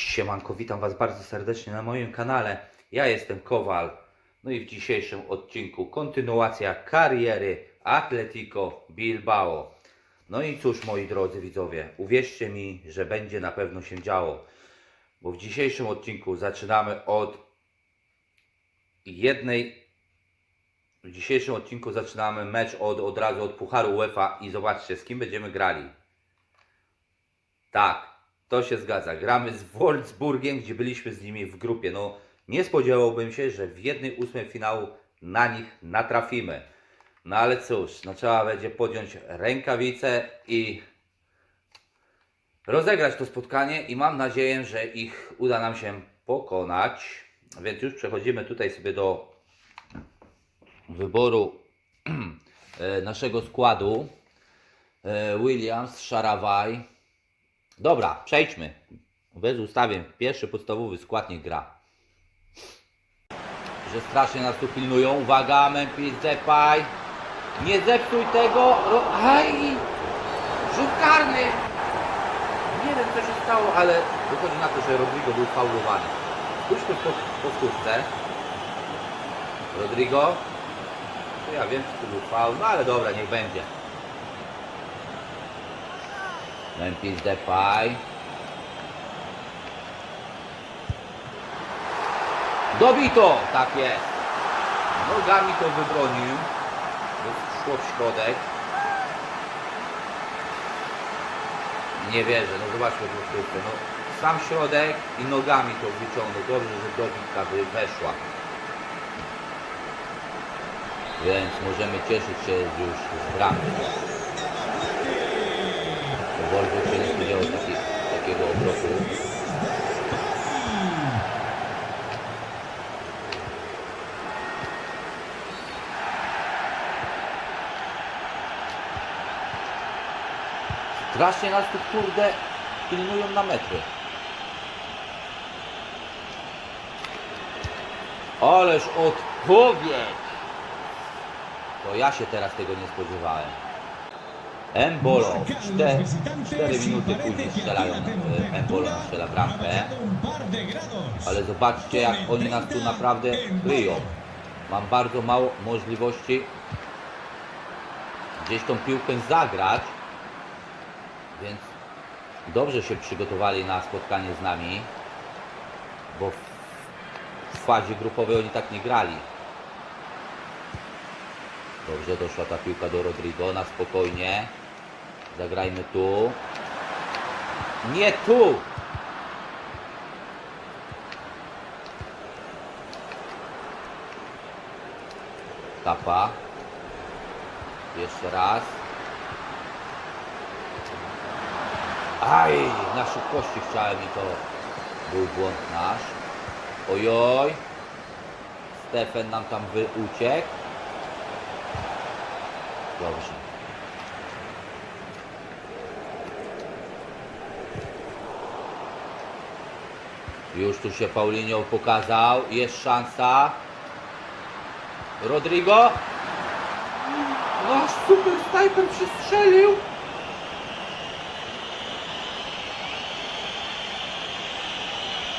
Siemanko, witam Was bardzo serdecznie na moim kanale. Ja jestem Kowal. No i w dzisiejszym odcinku kontynuacja kariery Atletico Bilbao. No i cóż, moi drodzy widzowie, uwierzcie mi, że będzie na pewno się działo. Bo w dzisiejszym odcinku zaczynamy od jednej. W dzisiejszym odcinku zaczynamy mecz od, od razu od Pucharu UEFA i zobaczcie, z kim będziemy grali. Tak, to się zgadza. Gramy z Wolfsburgiem, gdzie byliśmy z nimi w grupie. No, nie spodziewałbym się, że w jednej ósmej finału na nich natrafimy. No ale cóż, no trzeba będzie podjąć rękawice i rozegrać to spotkanie i mam nadzieję, że ich uda nam się pokonać. Więc już przechodzimy tutaj sobie do wyboru e, naszego składu. E, Williams, Szarawaj. Dobra, przejdźmy. Bez ustawień. Pierwszy podstawowy skład niech gra. Że strasznie nas tu pilnują. Uwaga, Memphis Depay. Nie zepsuj tego. Aj! Rzut karny! Nie wiem co się stało, ale wychodzi na to, że Rodrigo był faulowany. Spójrzmy po powtórce. Rodrigo. Ja wiem, czy to był faul, no ale dobra, niech będzie. Memphis Depay. Dobito! Tak jest. Nogami to wybronił. Szło w środek. Nie wierzę, no zobaczmy po prostu. No, sam środek i nogami to wyciągnął. Dobrze, że dobitka weszła. Więc możemy cieszyć się już z bramki. Strasznie nas tu kurde pilnują na metry. Ależ odpowiedź! To ja się teraz tego nie spodziewałem. Embolo, 4, 4 minuty później strzelają, e, Embolo strzela bramkę. Ale zobaczcie jak oni nas tu naprawdę kryją. Mam bardzo mało możliwości gdzieś tą piłkę zagrać. Więc dobrze się przygotowali na spotkanie z nami. Bo w, w fazie grupowej oni tak nie grali. Dobrze, doszła ta piłka do Rodrigo na spokojnie. Zagrajmy tu. Nie tu! Tapa. Jeszcze raz. Aj, na szybkości chciałem i to był błąd nasz. Ojoj. Stefan nam tam wy uciekł. Dobrze. Już tu się Paulinho pokazał. Jest szansa. Rodrigo. Nasz super snajper przystrzelił.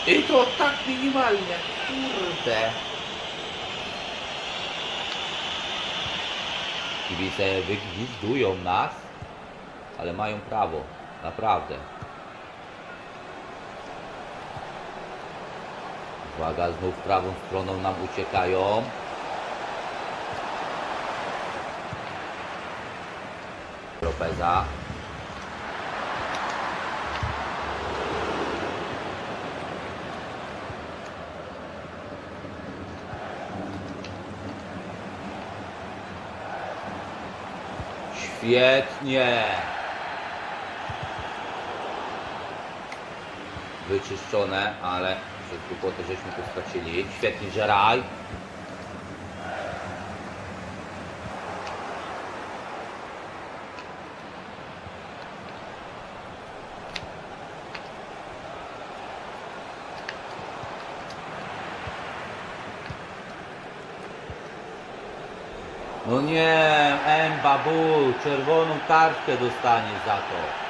I to tak minimalnie. Kurde. Kibice wygwizdują nas, ale mają prawo. Naprawdę. Uwaga, znów prawą stroną nam uciekają. Lopeza. Świetnie. Wyczyszczone, ale przez głupotę żeśmy tu stracili. Świetnie, Żeraj. No nie, Mbabu, czerwoną kartkę dostanie za to.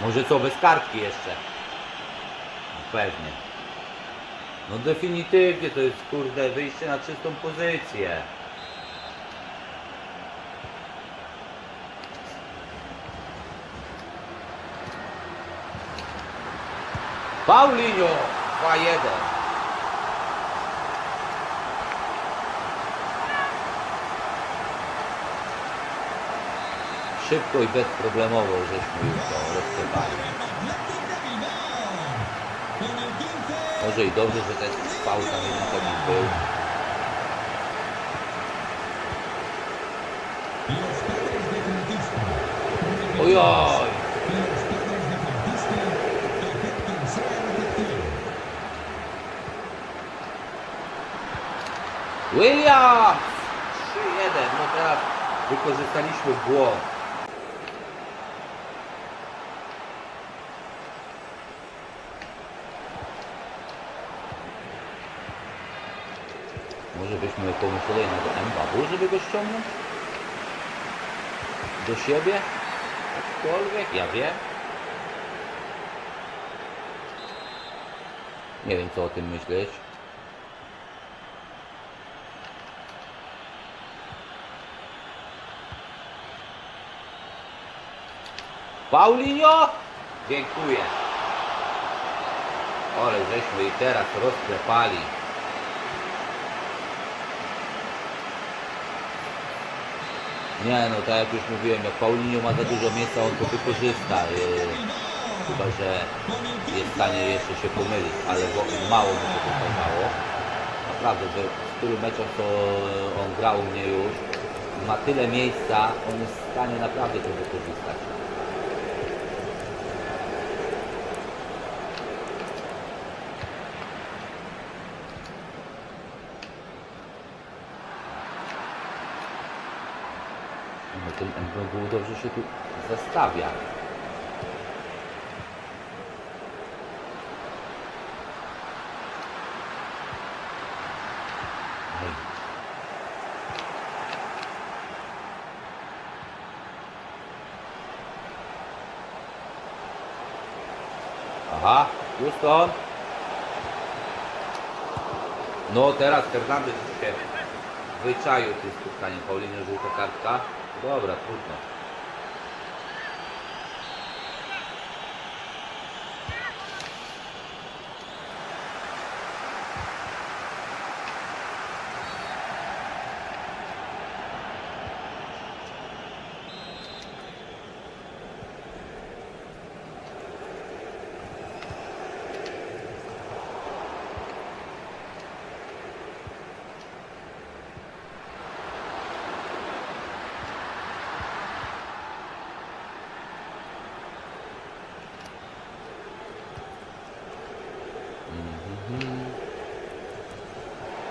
Może co, bez kartki jeszcze? Pewnie. No definitywnie to jest kurde wyjście na czystą pozycję. Paulinho 2-1. Szybko i bezproblemowo żeśmy już to rozkrywali. Może i dobrze, że ten fał tam jeden taki był. Ojoj! Williams! 3-1. No teraz wykorzystaliśmy błąd. Może byśmy pomyśleli na to Mbabu, żeby go ściągnąć? Do siebie? Jakkolwiek, ja wiem. Nie wiem co o tym myśleć. Paulinho! Dziękuję. Ale żeśmy i teraz rozklepali. Nie no, tak jak już mówiłem, jak Paulinho ma za dużo miejsca, on to wykorzysta. Yy, chyba, że jest w stanie jeszcze się pomylić, ale mało mi się to zdarzało. Naprawdę, że w którym meczach to on grał u mnie już, ma tyle miejsca, on jest w stanie naprawdę to wykorzystać. No MBW dobrze się tu zestawia. Ej. Aha, już to. No teraz Fernandez się wyczaił tym spotkaniem. Paulinio żółta kartka. Dobra, trudno.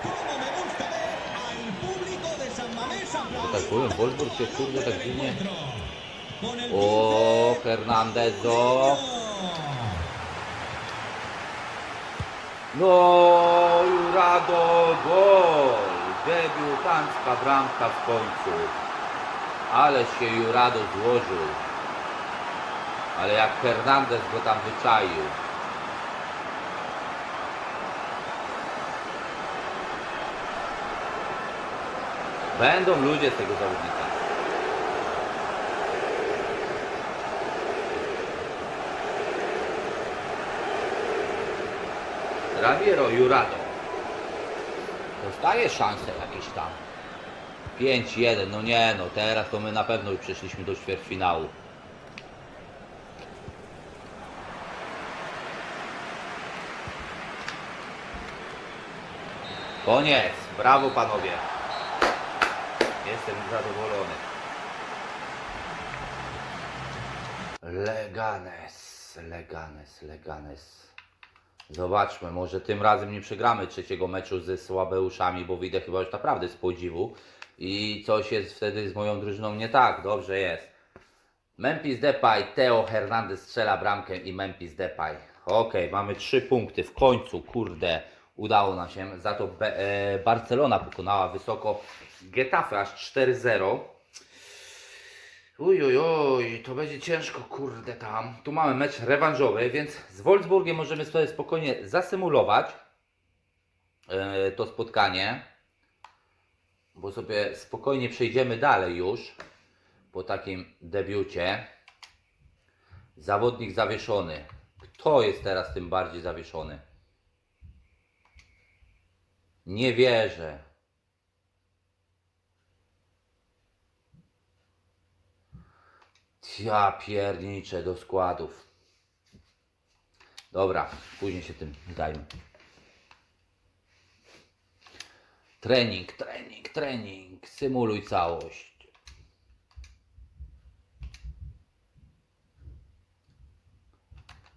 Como me gusta ver al público de San Mamés Że tak powiem, Wolfsburg się kurde tak dziwnie... O, Hernandezo. No, Jurado, gol! Debiutancka bramka w końcu. Ale się Jurado złożył. Ale jak Hernandez go tam wyczaił. Będą ludzie z tego zawodnika. Raniero Jurado. Dostaje szansę jakieś tam. 5-1, no nie no, teraz to my na pewno już przeszliśmy do ćwierćfinału. Koniec, brawo panowie. Jestem zadowolony. Leganes, Leganes, Leganes. Zobaczmy, może tym razem nie przegramy trzeciego meczu ze Słabeuszami, bo widzę chyba już naprawdę z podziwu i coś jest wtedy z moją drużyną nie tak, dobrze jest. Memphis Depay, Teo Hernandez strzela bramkę i Memphis Depay. Okej, mamy trzy punkty, w końcu, kurde, udało nam się. Za to Be e, Barcelona pokonała wysoko Getafe aż 4-0. Uj, uj, uj, to będzie ciężko, kurde, tam. Tu mamy mecz rewanżowy, więc z Wolfsburgiem możemy sobie spokojnie zasymulować e, to spotkanie, bo sobie spokojnie przejdziemy dalej już po takim debiucie. Zawodnik zawieszony. Kto jest teraz tym bardziej zawieszony? Nie wierzę. Ja pierniczę do składów. Dobra, później się tym zajmę. Trening, trening, trening. Symuluj całość.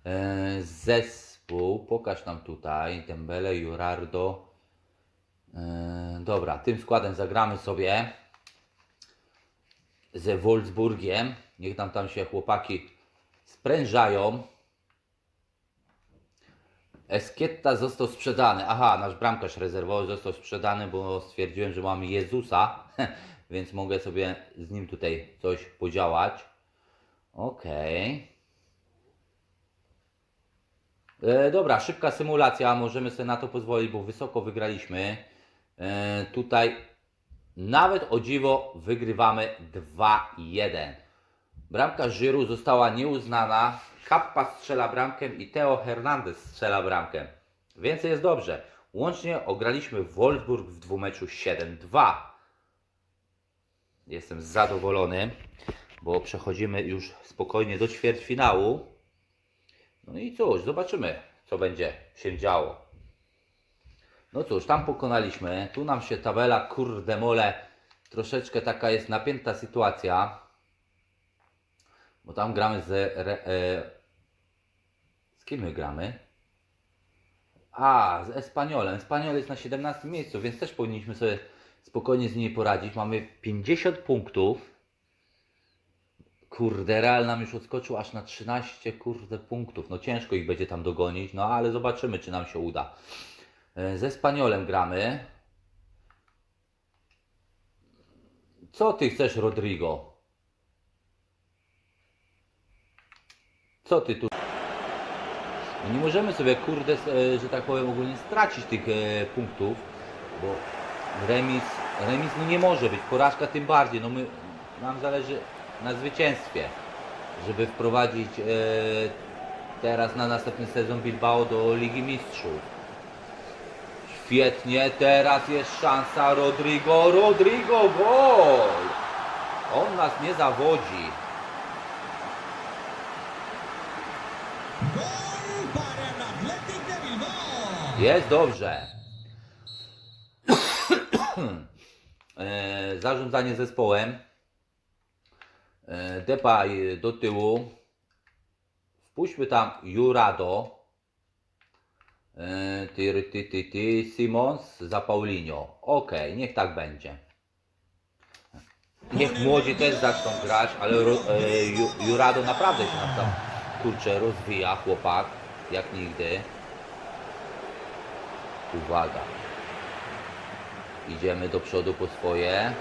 E, Zespół, pokaż nam tutaj. Dembele, Jurardo. E, Dobra, tym składem zagramy sobie ze Wolfsburgiem. Niech nam tam się chłopaki sprężają. Eskietta został sprzedany. Aha, nasz bramkarz rezerwowy został sprzedany, bo stwierdziłem, że mamy Jezusa, więc mogę sobie z nim tutaj coś podziałać. Okej. E, dobra, szybka symulacja, możemy sobie na to pozwolić, bo wysoko wygraliśmy. E, tutaj nawet o dziwo wygrywamy 2-1. Bramka Żyru została nieuznana. Kappa strzela bramkę i Teo Hernandez strzela bramkę. Więcej jest dobrze. Łącznie ograliśmy Wolfsburg w dwumeczu 7-2. Jestem zadowolony, bo przechodzimy już spokojnie do ćwierćfinału. No i cóż, zobaczymy, co będzie się działo. No cóż, tam pokonaliśmy. Tu nam się tabela, kurde mole, troszeczkę taka jest napięta sytuacja. Bo tam gramy z... Re, e, z kim my gramy? A, z Espaniolem. Espaniol jest na 17 miejscu, więc też powinniśmy sobie spokojnie z nimi poradzić. Mamy 50 punktów. Kurde, Real nam już odskoczył aż na 13 kurde punktów. No ciężko ich będzie tam dogonić, no ale zobaczymy, czy nam się uda. Ze Spaniolem gramy. Co ty chcesz, Rodrigo? Co ty tu? No nie możemy sobie, kurde, e, że tak powiem, ogólnie stracić tych e, punktów, bo remis, remis no nie może być, porażka tym bardziej. No my, nam zależy na zwycięstwie, żeby wprowadzić e, teraz na następny sezon Bilbao do Ligi Mistrzów. Świetnie, teraz jest szansa Rodrigo, Rodrigo, gol! On nas nie zawodzi. Gol para el Athletic de Bilbao. Jest dobrze. e, zarządzanie zespołem. E, do tyłu. Wpuśćmy tam Jurado. E, ty, ty, ty, ty, Simons za Paulinho. Ok, niech tak będzie. Niech młodzi też zaczną grać, ale e, Ju, Jurado naprawdę się nam tam kurczę rozwija chłopak jak nigdy. Uwaga. Idziemy do przodu po swoje.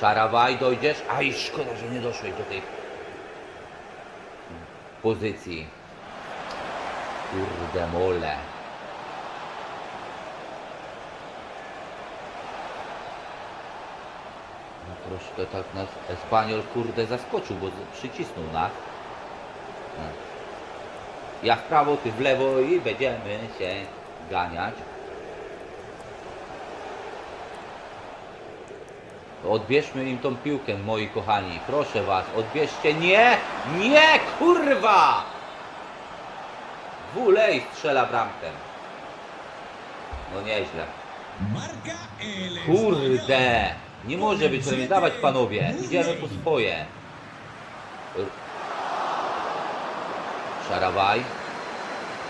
Szarawaj, dojdziesz? Aj, szkoda, że nie doszłeś do tej pozycji. Kurde mole. No troszkę tak nas Espaniol kurde zaskoczył, bo przycisnął nas. No. Ja w prawo, ty w lewo i będziemy się ganiać. Odbierzmy im tą piłkę, moi kochani. Proszę was, odbierzcie. Nie! Nie, kurwa! Wulej strzela bramkę. No nieźle. Kurde! Nie może być remis. Dawać panowie. Idziemy po swoje. Szarawaj.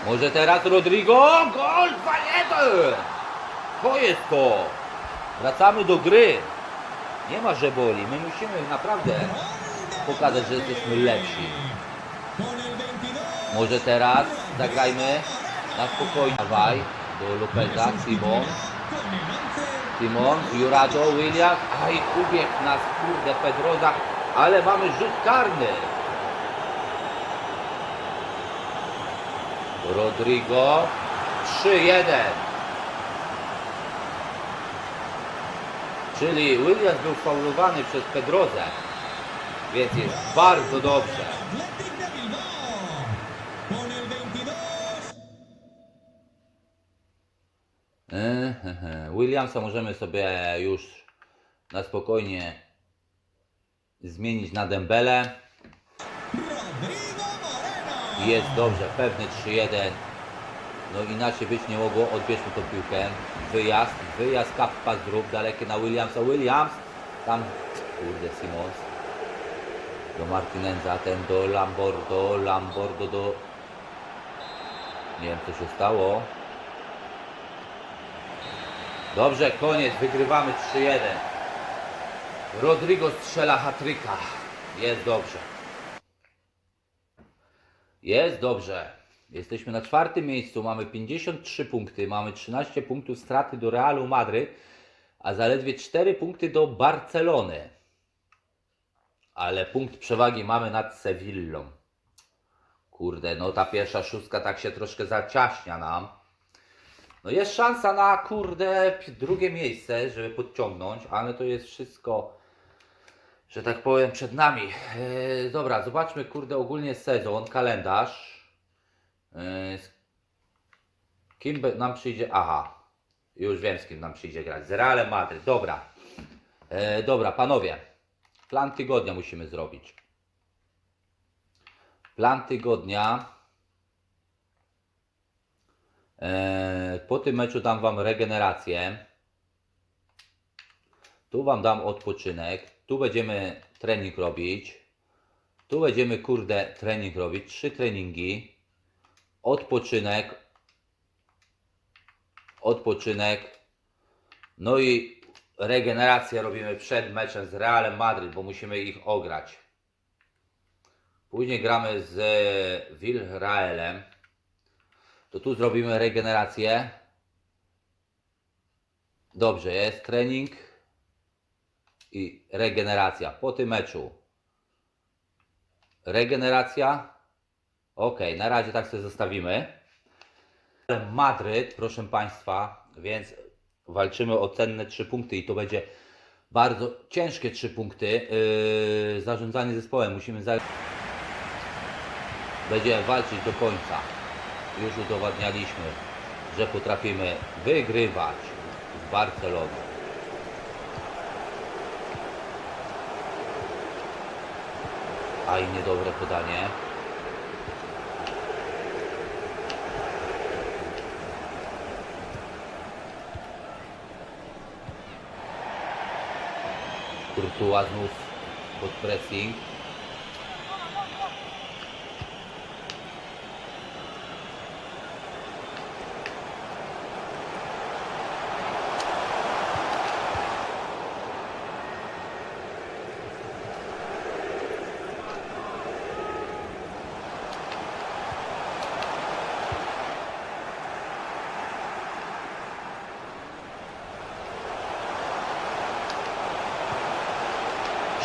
Może teraz Rodrigo? Gol! 2-1! To jest to! Wracamy do gry. Nie ma że boli. My musimy naprawdę pokazać, że jesteśmy lepsi. Con el 22. Może teraz zagrajmy na spokojnie. Dawaj do Lopeza, Simon. Con el 11. Simon, Jurado, Williams. Aj, ubiegł nas, kurde, Pedroza. ale mamy rzut karny. Rodrigo 3-1. Czyli Williams był faulowany przez Pedrozę, więc jest bardzo dobrze. Athletic de Bilbao. Con el 22. Ehehe. Williamsa możemy sobie już na spokojnie zmienić na Dembele. Jest dobrze, pewny 3-1. No inaczej być nie mogło, odbierzmy tą piłkę. Wyjazd, wyjazd, kappa zrób, dalekie na Williamsa. Williams, tam, kurde, Simons. Do Martinenza, ten do Lambordo, Lambordo do... Nie wiem co się stało. Dobrze, koniec, wygrywamy 3-1. Rodrigo strzela hatryka. Jest dobrze. Jest dobrze. Jesteśmy na czwartym miejscu, mamy 53 punkty, mamy 13 punktów straty do Realu Madryt, a zaledwie 4 punkty do Barcelony. Ale punkt przewagi mamy nad Sewillą. Kurde, no ta pierwsza szóstka tak się troszkę zaczaśnia nam. No jest szansa na kurde drugie miejsce, żeby podciągnąć, ale to jest wszystko, że tak powiem, przed nami. Eee, dobra, zobaczmy kurde ogólnie sezon, kalendarz. Z kim nam przyjdzie? Aha, już wiem z kim nam przyjdzie grać. Z Realem Madryt, dobra. Eee, dobra, panowie, plan tygodnia musimy zrobić. Plan tygodnia. Po tym meczu dam Wam regenerację. Tu Wam dam odpoczynek. Tu będziemy trening robić. Tu będziemy, kurde, trening robić. Trzy treningi. Odpoczynek. Odpoczynek. No i regenerację robimy przed meczem z Realem Madryt, bo musimy ich ograć. Później gramy z Villarrealem to tu zrobimy regenerację. Dobrze, jest trening i regeneracja. Po tym meczu regeneracja. Ok, na razie tak sobie zostawimy. Madryt, proszę Państwa, więc walczymy o cenne 3 punkty i to będzie bardzo ciężkie 3 punkty. Yy, zarządzanie zespołem musimy za... Będziemy walczyć do końca już udowadnialiśmy, że potrafimy wygrywać z Barceloną. I niedobre podanie. Kurtuła znów pod pressing.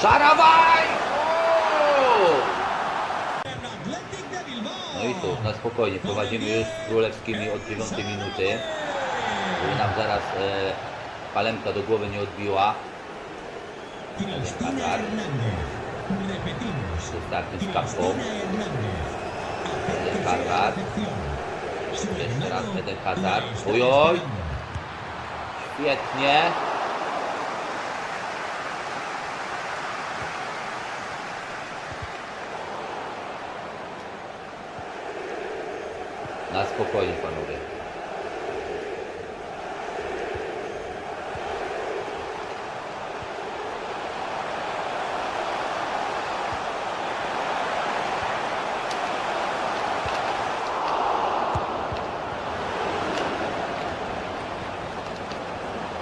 Szarawaj! O! Athletic de Bilbao. No i tu, na spokojnie, prowadzimy już z królewskimi od 9 minuty. Żeby nam zaraz e, palemka do głowy nie odbiła. Ostatni z kapą. Hazard. Jeszcze raz Eden Hazard. Ojoj! Świetnie. Na spokojnie panowie.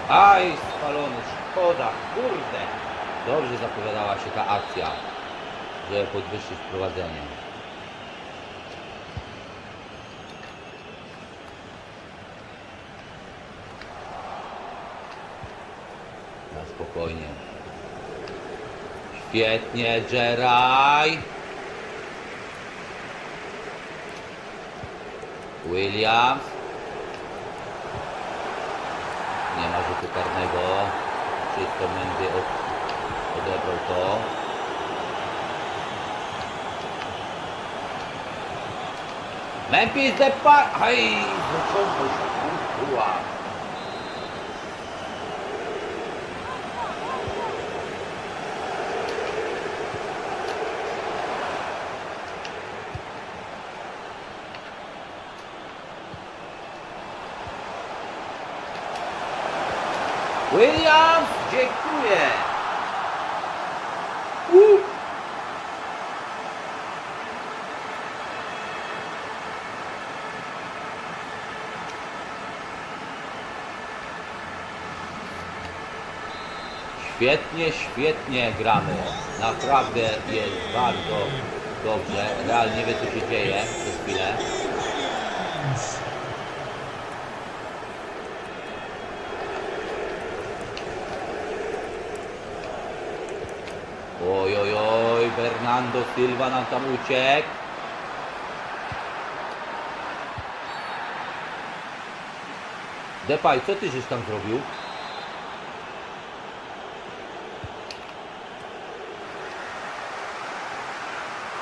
Aj, spalony, szkoda, kurde. Dobrze zapowiadała się ta akcja, żeby podwyższyć prowadzenie. Na spokojnie. Świetnie, Jeraj. Williams. Nie ma rzutu karnego. Czysto Mendy od, odebrał to. Memphis Depay. Aj, wyciągnął się. Kurwa. Williams, dziękuję. Świetnie, świetnie gramy. Naprawdę jest bardzo dobrze. Real nie wie co się dzieje przez chwilę. Oj, oj, oj, Bernardo Silva nam tam uciekł. Depay, co ty żeś tam zrobił?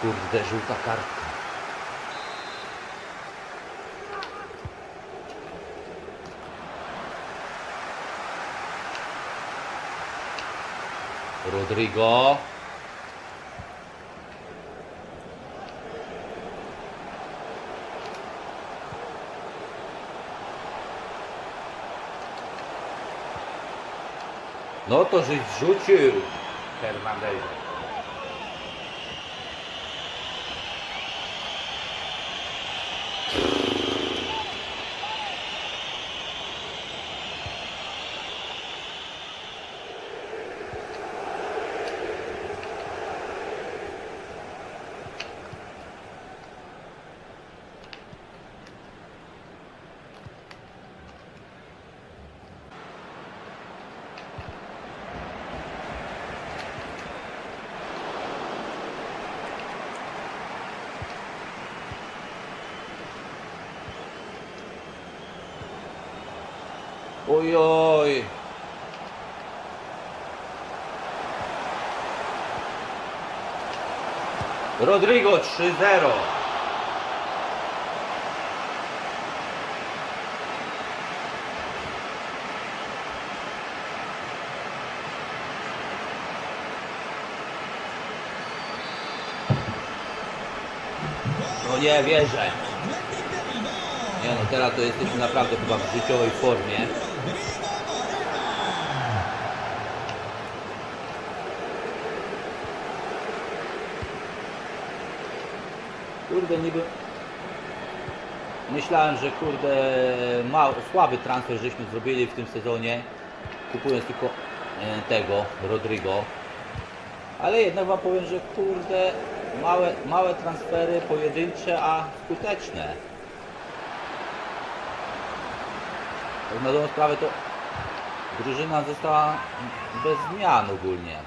Kurde, żółta kartka. Rodrigo. No to żeś zrzucił Hernandez. Oj, oj. Rodrigo 3-0. No nie wierzę. Teraz to jesteśmy naprawdę chyba w życiowej formie. Kurde, niby... Myślałem, że kurde, mały, słaby transfer żeśmy zrobili w tym sezonie, kupując tylko e, tego, Rodrigo. Ale jednak wam powiem, że kurde, małe, małe transfery, pojedyncze, a skuteczne. Tak na dobrą sprawę to drużyna została bez zmian ogólnie.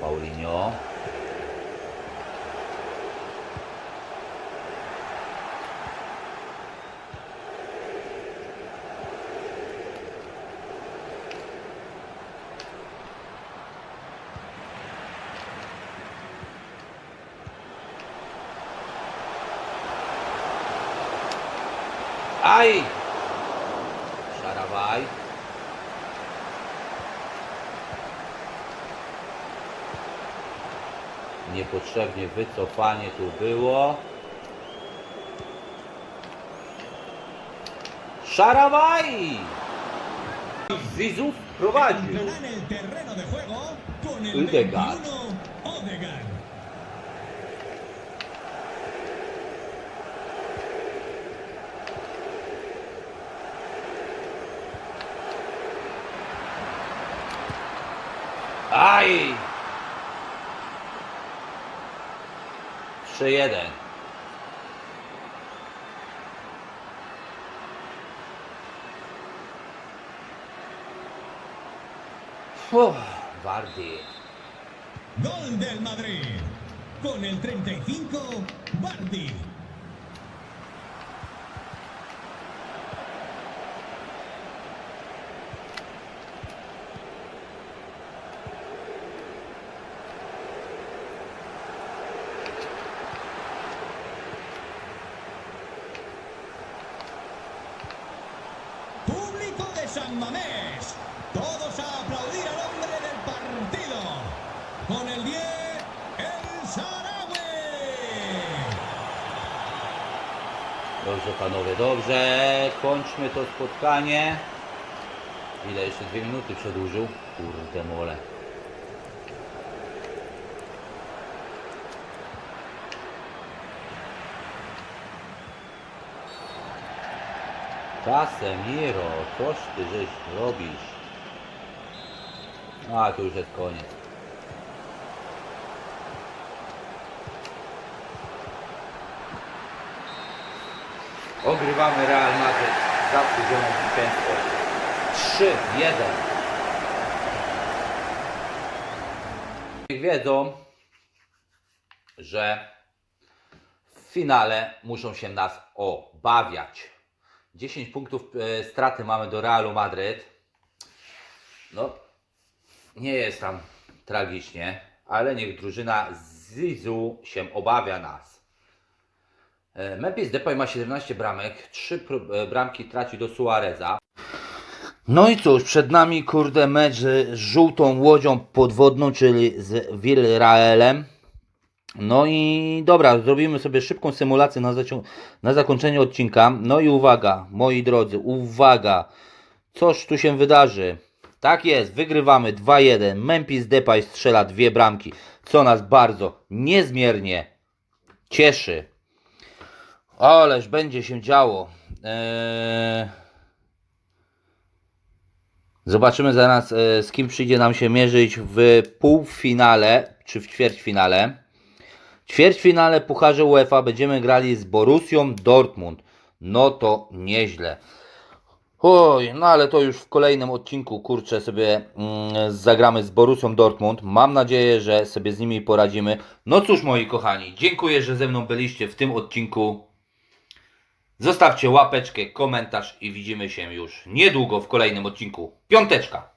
Paulinho. Aj! Szarawaj. Niepotrzebnie wycofanie tu było. Szarawaj! Zizów prowadzi. Entrará en 3 1 Uf, Bardi. Gol del Madrid. Con el 35, Bardi. San Mamés. Todos a aplaudir al hombre del partido. Con el 10, el. Dobrze panowie, dobrze. Kończmy to spotkanie. Ile jeszcze dwie minuty przedłużył? Kurde mole. Casemiro, coś ty żeś robisz? A, to już jest koniec. Ogrywamy Real Madrid. Zasłużone zwycięstwo. 3-1. Niech wiedzą, że w finale muszą się nas obawiać. 10 punktów e, straty mamy do Realu Madryt. No, nie jest tam tragicznie, ale niech drużyna Zizu się obawia nas. E, Memphis Depay ma 17 bramek, 3 pr- e, bramki traci do Suareza. No i cóż, przed nami kurde mecz z żółtą łodzią podwodną, czyli z Villarrealem. No i dobra, zrobimy sobie szybką symulację na, na zakończenie odcinka. No i uwaga, moi drodzy, uwaga, coś tu się wydarzy. Tak jest, wygrywamy 2-1. Memphis Depay strzela dwie bramki, co nas bardzo niezmiernie cieszy. Ależ będzie się działo. Eee... Zobaczymy zaraz, e, z kim przyjdzie nam się mierzyć w półfinale czy w ćwierćfinale. W ćwierćfinale Pucharze UEFA będziemy grali z Borussią Dortmund. No to nieźle. Oj, no ale to już w kolejnym odcinku, kurczę, sobie mm, zagramy z Borussią Dortmund. Mam nadzieję, że sobie z nimi poradzimy. No cóż, moi kochani, dziękuję, że ze mną byliście w tym odcinku. Zostawcie łapeczkę, komentarz i widzimy się już niedługo w kolejnym odcinku. Piąteczka!